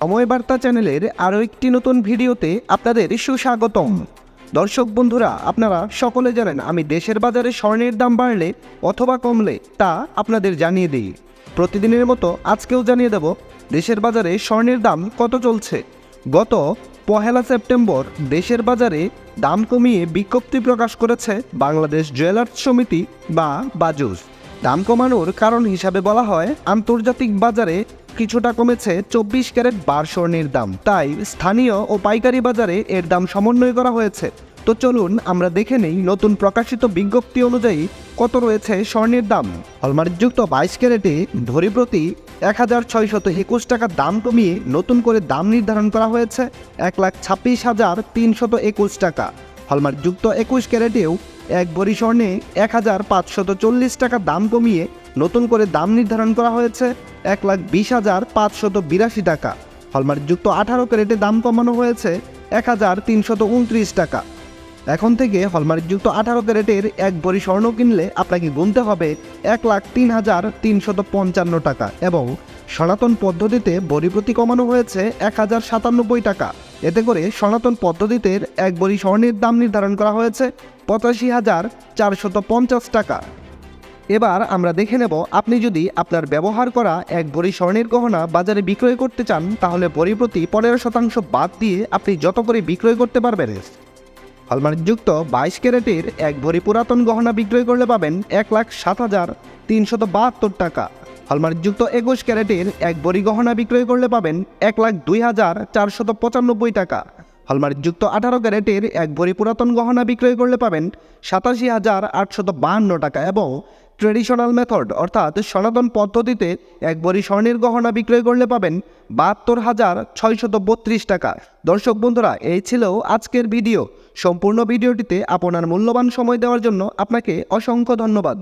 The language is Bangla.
সময় বার্তা চ্যানেলের আরও একটি নতুন ভিডিওতে আপনাদের সুস্বাগতম। দর্শক বন্ধুরা, আপনারা সকলে জানেন আমি দেশের বাজারে স্বর্ণের দাম বাড়লে অথবা কমলে তা আপনাদের জানিয়ে দিই। প্রতিদিনের মতো আজকেও জানিয়ে দেব, দেশের বাজারে স্বর্ণের দাম কত চলছে। গত পহেলা সেপ্টেম্বর দেশের বাজারে দাম কমিয়ে বিজ্ঞপ্তি প্রকাশ করেছে বাংলাদেশ জুয়েলার্স সমিতি বা বাজুস। দাম কমানোর কারণ হিসাবে বলা হয় আন্তর্জাতিক বাজারে কিছুটা কমেছে, চব্বিশ ক্যারেট বার স্বর্ণের দাম। তাই স্থানীয় ও পাইকারি বাজারে এর দাম সমন্বয় করা হয়েছে। তো চলুন আমরা দেখে নেই নতুন প্রকাশিত বিজ্ঞপ্তি অনুযায়ী কত রয়েছে স্বর্ণের দাম। হলমার্কযুক্ত বাইশ ক্যারেটে ধরি প্রতি এক হাজার ছয়শত একুশ টাকা দাম কমিয়ে নতুন করে দাম নির্ধারণ করা হয়েছে, এক লাখ ছাব্বিশ হাজার তিনশত একুশ টাকা। হলমার্কযুক্ত একুশ ক্যারেটেও এক ভরি স্বর্ণে এক হাজার পাঁচশত চল্লিশ টাকা দাম কমিয়ে নতুন করে দাম নির্ধারণ করা হয়েছে এক লাখ বিশ হাজার পাঁচশত বিরাশি টাকা। হলমার্কযুক্ত আঠারো ক্যারেটে দাম কমানো হয়েছে এক হাজার তিনশত উনত্রিশ টাকা। এখন থেকে হলমার্কযুক্ত আঠারো ক্যারেটের এক ভরি স্বর্ণ কিনলে আপনাকে গুনতে হবে এক লাখ তিন হাজার তিনশত পঞ্চান্ন টাকা এবং সনাতন পদ্ধতিতে বড়ি প্রতি কমানো হয়েছে এক হাজার সাতানব্বই টাকা। এতে করে সনাতন পদ্ধতিতে এক বড়ি স্বর্ণের দাম নির্ধারণ করা হয়েছে পঁচাশি হাজার চারশত পঞ্চাশ টাকা। এবার আমরা দেখে নেব, আপনি যদি আপনার ব্যবহার করা এক ভরি স্বর্ণের গহনা বাজারে বিক্রয় করতে চান, তাহলে ভরি প্রতি পনেরো শতাংশ বাদ দিয়ে আপনি যত করে বিক্রয় করতে পারবেন। হলমার্কযুক্ত বাইশ ক্যারেটের এক ভরি পুরাতন গহনা বিক্রয় করলে পাবেন এক লাখ সাত হাজার তিনশত বাহাত্তর টাকা। হলমার্কযুক্ত একুশ ক্যারেটের এক ভরি গহনা বিক্রয় করলে পাবেন এক লাখ দুই হাজার চারশত পঁচানব্বই টাকা। হলমার্কযুক্ত আঠারো ক্যারেটের এক ভরি পুরাতন গহনা বিক্রয় করলে পাবেন সাতাশি হাজার আটশত বাহান্ন টাকা এবং ট্রেডিশনাল মেথড, অর্থাৎ সনাতন পদ্ধতিতে এক ভরি স্বর্ণের গহনা বিক্রয় করলে পাবেন বাহাত্তর হাজার ছয়শত বত্রিশ টাকা। দর্শক বন্ধুরা, এই ছিল আজকের ভিডিও। সম্পূর্ণ ভিডিওটিতে আপনার মূল্যবান সময় দেওয়ার জন্য আপনাকে অসংখ্য ধন্যবাদ।